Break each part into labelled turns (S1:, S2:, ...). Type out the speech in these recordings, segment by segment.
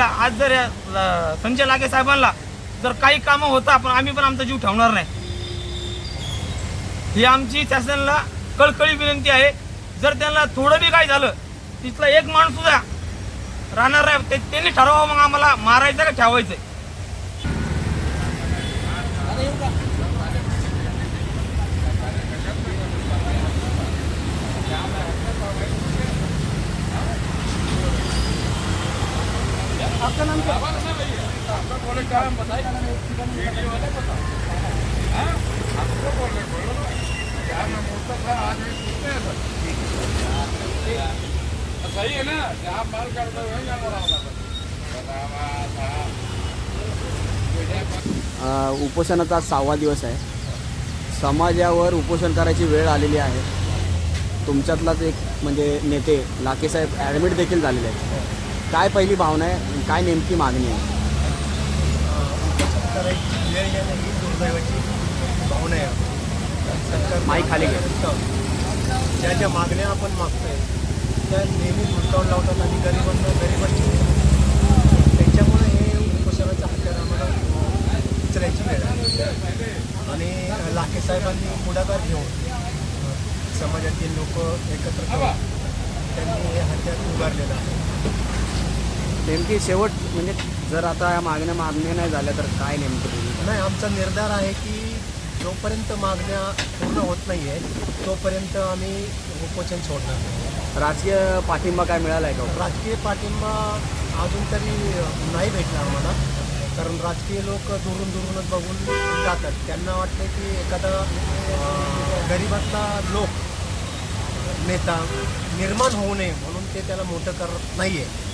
S1: आपल्याला आज जर संजय लागे साहेबांना जर काही कामं होता पण आम्ही पण आमचा जीव ठेवणार नाही. ही आमची शासनाला कळकळी विनंती आहे. जर त्यांना थोडं बी काय झालं तिथला एक माणूस सुद्धा राहणार आहे त्यांनी ठरवावं मग आम्हाला मारायचं का ठेवायचं?
S2: सही है ना जहाँ बाल करते हुए
S3: उपोषणाचा सहावा दिवस आहे. समाजावर उपोषण करायची वेळ आलेली आहे. तुमच्यातलाच एक म्हणजे नेते लाकेसाहेब ॲडमिट देखील झालेले आहेत. काय पहिली भावना आहे? काय नेमकी मागणी आहे?
S4: करायची वेळ येणं ही दुर्दैवाची भावना आहे सरकार
S3: माई खाली
S4: ज्या ज्या मागण्या आपण मागतोय त्या नेहमी गुंतवून लावतात आणि गरिबांना गरिबांची त्याच्यामुळे हे उपोषणाचा हत्यार आम्हाला उचलायची वेळ आहे. आणि लाखे साहेबांनी पुढाकार घेऊन समाजातील लोक एकत्र करून त्यांनी हे हत्यार उभारलेलं आहे.
S3: नेमकी शेवट म्हणजे जर आता या मागण्या मागण्या नाही झाल्या तर काय नेमकं तुम्ही
S4: नाही आमचा निर्धार आहे की जोपर्यंत मागण्या पूर्ण होत नाही आहे तोपर्यंत आम्ही उपोषण सोडणार नाही.
S3: राजकीय पाठिंबा काय मिळाला आहे का?
S4: राजकीय पाठिंबा अजून तरी नाही भेटला आम्हाला. कारण राजकीय लोक दुरून दुरूनच बघून जातात. त्यांना वाटते की एखादा अं, गरिबातला लोक नेता निर्माण होऊ नये म्हणून ते त्याला मोठं करत नाही आहे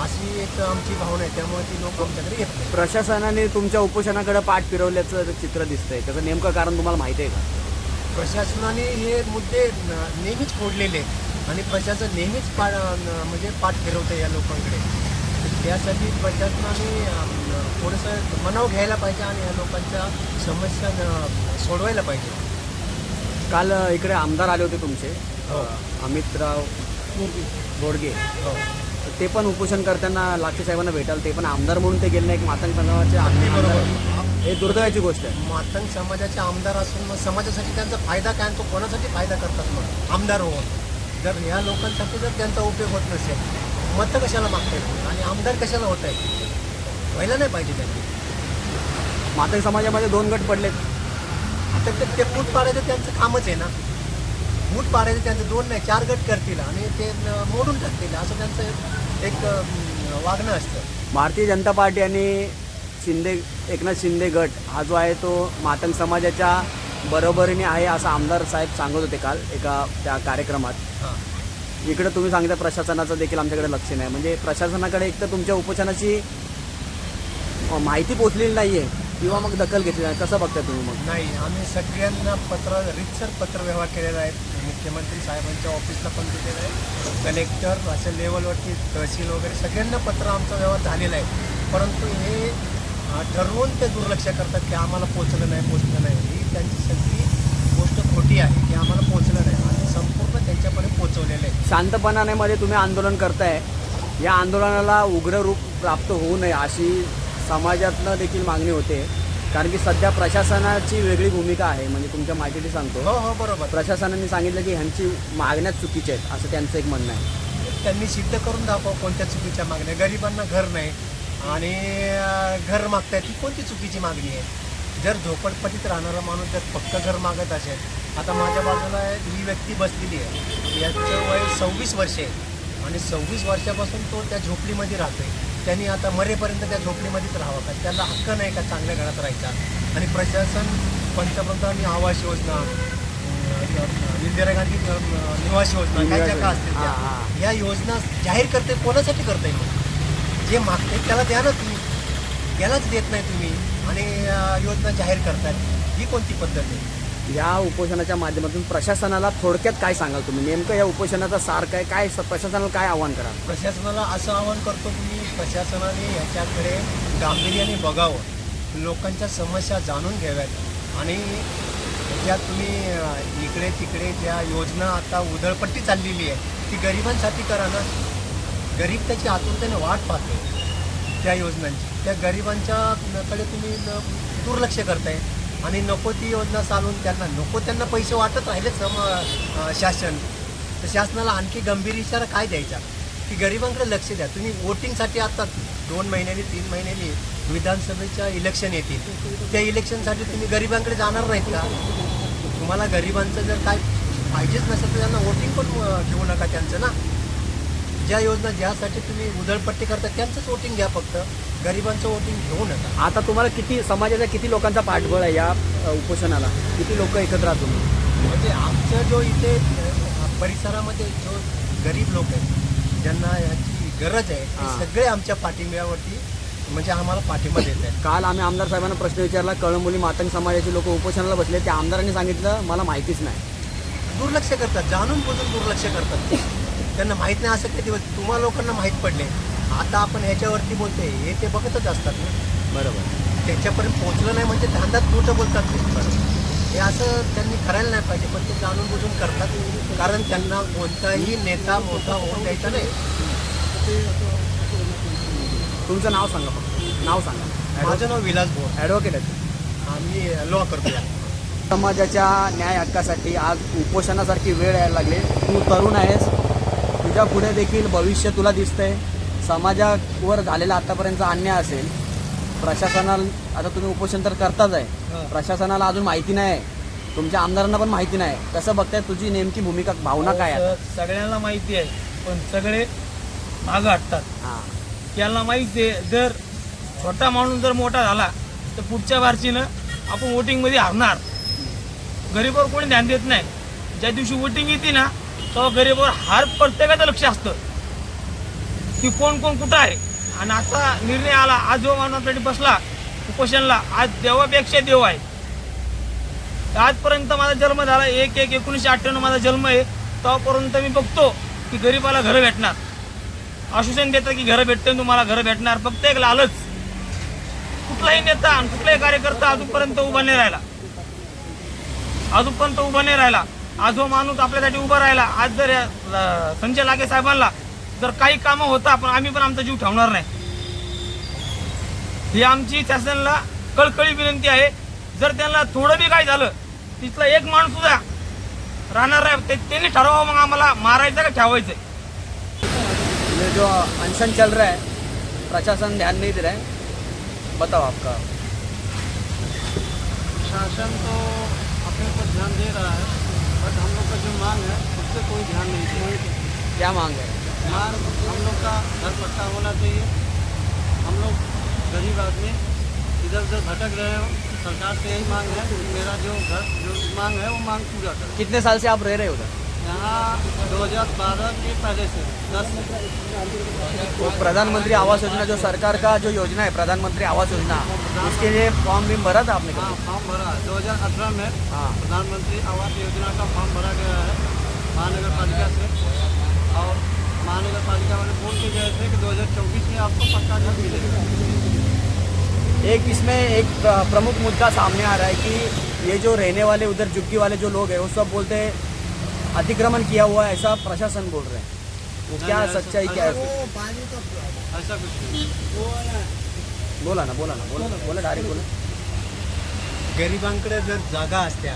S4: अशी एक आमची भावना आहे त्यामुळे ती लोक आमच्याकडे येत नाही
S3: प्रशासनाने तुमच्या उपोषणाकडे पाठ फिरवल्याचं चित्र दिसतंय त्याचं नेमकं कारण तुम्हाला माहिती आहे का?
S4: प्रशासनाने हे मुद्दे न- नेहमीच फोडलेले आहेत आणि प्रशासन नेहमीच पा न- म्हणजे पाठ फिरवतं या लोकांकडे. त्यासाठी प्रशासनाने थोडंसं मनाव घ्यायला पाहिजे आणि या लोकांच्या समस्या न- सोडवायला पाहिजे.
S3: काल अ, इकडे आमदार आले होते तुमचे.
S4: हो.
S3: अमितराव गोडगे
S4: हो.
S3: ते पण उपोषण करताना लाखे साहेबांना भेटाल ते पण आमदार म्हणून ते गेले नाही की मातंग समाजाचे
S4: अगदी
S3: आमदार
S4: बरोबर.
S3: हे दुर्दैवाची गोष्ट आहे.
S4: मातंग समाजाचे आमदार असून मग समाजासाठी त्यांचा फायदा काय आणि तो कोणासाठी फायदा करतात मग? आमदार होऊन. जर ह्या लोकांसाठी जर त्यांचा उपयोग होत नसेल मतं कशाला मागतायत आणि आमदार कशाला होत आहे व्हायला नाही पाहिजे त्यांनी.
S3: मातंग समाजामध्ये दोन गट पडलेत.
S4: आता ते ते फूट पाडायचं त्यांचं कामच आहे ना. फूट पाडायचं त्यांचं दोन नाही चार गट करतील आणि ते मोडून टाकतील असं त्यांचं एक वागणं असतं.
S3: भारतीय जनता पार्टी आणि शिंदे एकनाथ शिंदे गट हा जो आहे तो मातंग समाजाच्या बरोबरीने आहे असं आमदार साहेब सांगत होते काल एका त्या कार्यक्रमात. इकडे तुम्ही सांगता प्रशासनाचं देखील आमच्याकडे लक्ष नाही. म्हणजे प्रशासनाकडे एक तर तुमच्या उपोषणाची माहिती पोचलेली नाही आहे किंवा मग दखल घेतली नाही. कसं बघता तुम्ही मग?
S4: नाही आम्ही सगळ्यांना पत्र रितसर पत्रव्यवहार केलेला आहे. मुख्यमंत्री साहेबांच्या ऑफिसला पण दिलेलं आहे. कलेक्टर अशा लेवलवरती तहसील वगैरे सगळ्यांना पत्र आमचा व्यवहार झालेला आहे. परंतु हे ठरवून ते दुर्लक्ष करतात की आम्हाला पोचलं नाही पोचलं नाही. ही त्यांची सगळी गोष्ट खोटी आहे की आम्हाला पोचलं नाही. आणि संपूर्ण त्यांच्यापर्यंत पोचवलेलं आहे.
S3: शांतपणानेमध्ये तुम्ही आंदोलन करताय. या आंदोलनाला उग्र रूप प्राप्त होऊ नये अशी समाजातनं देखील मागणी होते. कारण की सध्या प्रशासनाची वेगळी भूमिका आहे म्हणजे तुमच्या माहितीसाठी सांगतो.
S4: हो हो बरोबर.
S3: प्रशासनाने सांगितलं की ह्यांची मागण्याच चुकीच्या आहेत असं त्यांचं एक म्हणणं आहे.
S4: त्यांनी सिद्ध करून दाखव कोणत्या चुकीच्या मागण्या गरिबांना घर नाही आणि अं, घर मागतायत ही कोणती चुकीची मागणी आहे? जर झोपडपट्टीत राहणारा माणूस जर पक्क घर मागत असेल आता माझ्या बाजूला ही व्यक्ती बसलेली आहे. याचं वय सव्वीस वर्ष आहे. आणि सव्वीस वर्षापासून तो त्या झोपडीमध्ये राहतोय. त्यांनी आता मरेपर्यंत त्या झोपडीमध्येच राहावं का? त्याला हक्क नाही का चांगल्या घरात राहायचा? आणि प्रशासन पंतप्रधान आवास योजना इंदिरा गांधी निवास योजना काय ज्या का असतील. या योजना जाहीर करते कोणासाठी करताय मग? जे मागते त्याला द्या ना तुम्ही. त्यालाच देत नाही तुम्ही. आणि योजना जाहीर करताय. ही कोणती पद्धत आहे?
S3: या उपोषणाच्या माध्यमातून प्रशासनाला थोडक्यात काय सांगाल तुम्ही? नेमकं या उपोषणाचा सार काय? काय स- प्रशासनाला काय आव्हान करा
S4: प्रशासनाला असं आवाहन करतो की प्रशासनाने याच्याकडे गांभीर्याने बघावं. लोकांच्या समस्या जाणून घ्याव्यात. आणि ज्या तुम्ही इकडे तिकडे ज्या योजना आता उधळपट्टी चाललेली आहे ती गरिबांसाठी करा ना. गरीब त्याची आतुरतेने वाट पाहतो त्या योजनांची. त्या गरिबांच्याकडे तुम्ही दुर्लक्ष करताय. आणि नको ती योजना चालवून त्यांना नको त्यांना पैसे वाटत राहिले सम शासन. तर शासनाला आणखी गंभीर इशारा काय द्यायचा? की गरिबांकडे लक्ष द्या. तुम्ही वोटिंगसाठी आता दोन महिन्यानी तीन महिन्यानी विधानसभेच्या इलेक्शन येतील. त्या इलेक्शनसाठी तुम्ही गरिबांकडे जाणार नाहीत का? तुम्हाला गरिबांचं जर काय पाहिजेच नसेल तर त्यांना वोटिंग पण घेऊ नका त्यांचं ना. ज्या योजना ज्यासाठी तुम्ही उधळपट्टी करता त्यांचंच वोटिंग घ्या फक्त. गरिबांचं वोटिंग घेऊ नका
S3: आता तुम्हाला किती समाजाच्या किती लोकांचा पाठबळ आहे या उपोषणाला? किती लोक एकत्र आहात तुम्ही?
S4: म्हणजे आमचं जो इथे परिसरामध्ये जो गरीब लोक आहेत ज्यांना याची गरज आहे ते. सगळे आमच्या पाठिंब्यावरती म्हणजे आम्हाला पाठिंबा देत आहेत.
S3: काल आम्ही आमदार साहेबांना प्रश्न विचारला कळंबोली मातंग समाजाचे लोक उपोषणाला बसले त्या आमदारांनी सांगितलं मला माहितीच नाही.
S4: दुर्लक्ष करतात जाणून बुजून दुर्लक्ष करतात. त्यांना माहीत नाही असं कधी होत. तुम्हा लोकांना माहीत पडले. आता आपण ह्याच्यावरती बोलतोय हे ते बघतच असतात ना.
S3: बरोबर.
S4: त्याच्यापर्यंत पोहोचलं नाही म्हणजे धांदात मोठं बोलतात ते. हे असं त्यांनी करायला नाही पाहिजे पण ते जाणून बुजून करतात. कारण त्यांना कोणताही नेता मोठा होऊन द्यायचा नाही.
S3: तुमचं नाव सांगा फक्त. नाव सांगा.
S4: माझं नाव विलास बोर.
S3: ॲडव्होकेट आहेत
S4: आम्ही लॉ करतो
S3: समाजाच्या न्याय हक्कासाठी आज उपोषणासारखी वेळ यायला लागली. तू तरुण आहेस. तुझ्या पुढे देखील भविष्य तुला दिसतंय. समाजावर झालेला आतापर्यंतचा अन्याय असेल प्रशासनाला आता तुम्ही उपोषण तर करताच आहे. प्रशासनाला अजून माहिती नाही. तुमच्या आमदारांना पण माहिती नाही. कसं बघताय तुझी नेमकी भूमिका भावना काय आहे?
S1: स- सगळ्यांना माहिती आहे पण सगळे मागं हटतात.
S3: हां.
S1: त्यांना माहिती आहे जर छोटा माणूस जर मोठा झाला तर पुढच्या बारचीनं आपण वोटिंगमध्ये हरणार. गरीबावर कोणी ध्यान देत नाही. ज्या दिवशी वोटिंग येते ना तेव्हा गरीबावर हार प्रत्येकाचं लक्ष असतं. की कोण कोण कुठं आहे? आणि आता निर्णय आला आज जो मानवासाठी बसला उपोषणला आज देवापेक्षा देव आहे. आजपर्यंत माझा जन्म झाला एक एक एकोणीसशे अठ्ठ्याण्णव माझा जन्म आहे. तेव्हापर्यंत मी बघतो की गरीबाला घरं भेटणार. आश्वासन देतं की घरं भेटते तुम्हाला घरं भेटणार. फक्त एक लालच. कुठलाही नेता आणि कुठलाही कार्यकर्ता अजूनपर्यंत उभा नाही राहिला. अजूनपर्यंत उभा नाही राहिला. आज जो माणूस आपल्यासाठी उभा राहिला आज जर या, संजय लागे साहेबांना जर काही कामं होता पण आम्ही पण आमचा जीव ठेवणार नाही. ही आमची शासनाला कळकळी विनंती आहे. जर त्यांना थोडं बी काय झालं तिथला एक माणूस सुद्धा राहणार आहे ते- त्यांनी ठरवावं मग आम्हाला मारायचं का ठेवायचं?
S3: ये जो अनशन चल रहा है प्रशासन ध्यान नहीं दे रहा है। बताओ आपका।
S5: शासन तो अपने पर ध्यान दे रहा है बट हम लोग का जो मांग है उस पर कोई ध्यान नहीं दे रहा
S3: क्या मांग है?
S5: मांग हम लोग का घर पट्टा होना चाहिए। हम लोग गरीब आदमी इधर उधर भटक रहे हो सरकार से यही मांग है कि मेरा जो घर जो मांग है वो मांग पूरा करें।
S3: कितने साल से आप रह रहे हो उधर?
S5: यहाँ 2012 के पहले से दस
S3: वो प्रधानमंत्री आवास योजना जो सरकार का जो योजना है प्रधानमंत्री आवास योजना उसके लिए फॉर्म भी भरा था आपने
S5: हाँ फॉर्म भरा दो हज़ार अठारह में
S3: हाँ।
S5: प्रधानमंत्री आवास योजना का फॉर्म भरा गया है महानगर पालिका से। और महानगर पालिका वाले बोल के गए थे कि 2024 में आपको पक्का घर मिलेगा।
S3: एक इसमें एक प्रमुख मुद्दा सामने आ रहा है कि ये जो रहने वाले उधर झुग्गी वाले जो लोग हैं वो सब बोलते हैं अतिक्रमण किया हुआ है ऐसा प्रशासन बोल रहे हैं। वो क्या सच्चाई क्या है?
S5: ऐसा- कुछ नहीं।
S3: बोला ना बोला ना बोला बोला डायरेक्ट बोला।
S4: गरिबांकडे जर जागा असत्या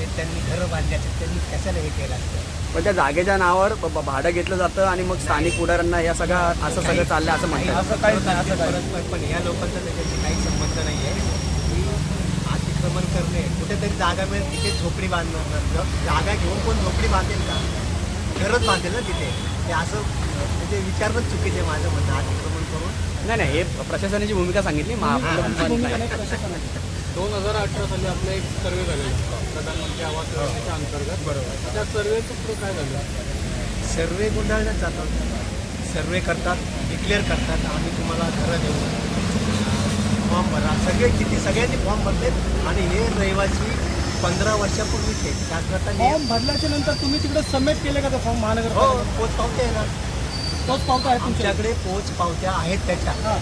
S4: आणि त्यांनी घरं बांधली असते त्यांनी कशाला हे केलं असतं?
S3: पण त्या जागेच्या नावावर ब- ब- भाडं घेतलं जातं आणि मग स्थानिक पुढाऱ्यांना या सगळं असं सगळं चाललंय असं म्हणतात.
S4: असं काही पण पण ह्या लोकांचा त्याच्याशी काही संबंध नाही आहे की अतिक्रमण करणे कुठेतरी जागा मिळेल तिथे झोपडी बांधणार ज- जागा घेऊन कोण झोपडी बांधेल का? घरच बांधेल ना तिथे. ते असं म्हणजे विचारणंच चुकीचे आहे माझं म्हणणं अतिक्रमण करून.
S3: नाही नाही हे प्रशासनाची भूमिका सांगितली. महा
S2: दोन हजार अठरा साली आपला एक सर्वे झालेला होता. प्रधानमंत्री आवास योजनेच्या अंतर्गत. बरोबर. त्या सर्वेचं पुढं काय झालं?
S4: सर्वे गुंडाळण्यात जातात. सर्वे करतात डिक्लेअर करतात आम्ही तुम्हाला घरं देऊ. फॉर्म भरा. सगळे किती? सगळ्यांनी फॉर्म भरलेत. आणि हे रहिवासी पंधरा वर्षापूर्वीचे नियम
S6: फॉर्म भरल्याच्या नंतर तुम्ही तिकडे सबमिट केले का ते फॉर्म महानगर
S4: हो पोच पावत्या आहे ना.
S6: तोच पावता आहे तुमच्याकडे?
S4: पोच पावत्या आहेत त्याच्या.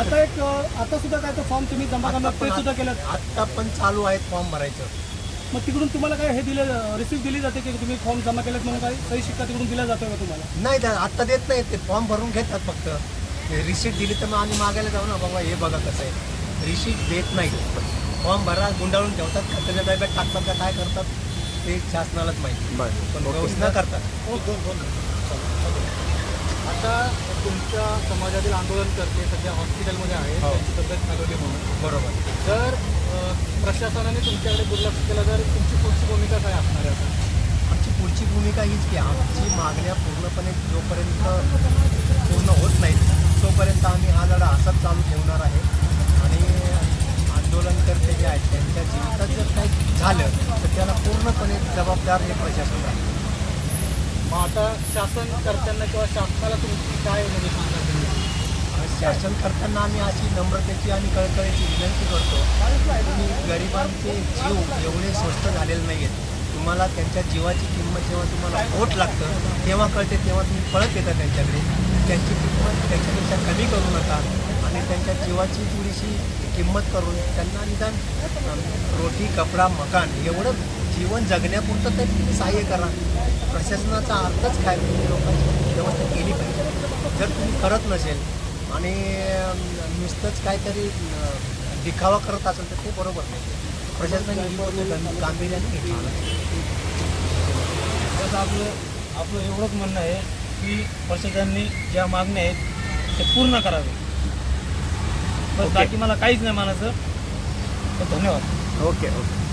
S6: आता एक आता सुद्धा काय तो फॉर्म तुम्ही जमा करणार ते सुद्धा केलं.
S4: आत्ता पण चालू आहेत फॉर्म भरायचं.
S6: मग तिकडून तुम्हाला काय हे दिले रिसिप्ट दिली जाते की तुम्ही फॉर्म जमा केलेत म्हणून काय सही शिक्का तिकडून दिला जातो का तुम्हाला?
S4: नाही त्या आत्ता देत नाही ते फॉर्म भरून घेतात फक्त. रिसीट दिली तर मग आम्ही मागायला जाऊ ना बाबा हे बघा कसं आहे. रिसीट देत नाही. फॉर्म भरा गुंडाळून ठेवतात का त्याच्या डब्यात टाकतात का काय करतात ते शासनालाच माहिती.
S3: बरं.
S4: पण व्यवस्था करतात.
S2: आता तुमच्या समाजातील आंदोलनकर्ते सध्या हॉस्पिटलमध्ये आहेत
S4: हो.
S2: त्यांची तब्येत खालवली म्हणून.
S4: बरोबर.
S2: जर प्रशासनाने तुमच्याकडे दुर्लक्ष केलं तर तुमची पुढची भूमिका काय असणार आहे
S4: आमची पुढची भूमिका हीच की आमची मागण्या पूर्णपणे जोपर्यंत पूर्ण होत नाहीत तोपर्यंत आम्ही हा लढा असाच चालू ठेवणार आहे. आणि आंदोलनकर्ते जे आहेत त्यांच्या जीवितात जर काही झालं तर त्याला पूर्णपणे जबाबदार हे प्रशासन आहे
S2: मग आता शासन करताना किंवा शासनाला तुमची काय म्हणजे सांगा
S4: शासन करताना आम्ही अशी नम्रतेची आणि कळकळीची विनंती करतो तुम्ही गरिबांचे जीव एवढे स्वस्त झालेले नाही आहेत तुम्हाला त्यांच्या जीवाची किंमत जेव्हा तुम्हाला ओट लागतं तेव्हा कळते तेव्हा तुम्ही पळत येता त्यांच्याकडे. त्यांची किंमत त्याच्यापेक्षा कमी करू नका आणि त्यांच्या जीवाची थोडीशी किंमत करून त्यांना निदान रोटी कपडा मकान एवढं जीवन जगण्यापुरतं तरी तुम्ही सहाय्य करा. प्रशासनाचा अर्थच काय तुम्ही लोकांची व्यवस्था केली पाहिजे. जर तुम्ही करत नसेल आणि नुसतंच काहीतरी दिखावा करत असेल तर ते बरोबर नाही. प्रशासनाने गांभीर्याने घेतली
S1: आपलं आपलं एवढंच म्हणणं आहे की प्रशासनाने ज्या मागण्या आहेत ते पूर्ण करावे. बस. बाकी मला काहीच नाही मानायचं. तर धन्यवाद.
S3: Okay okay.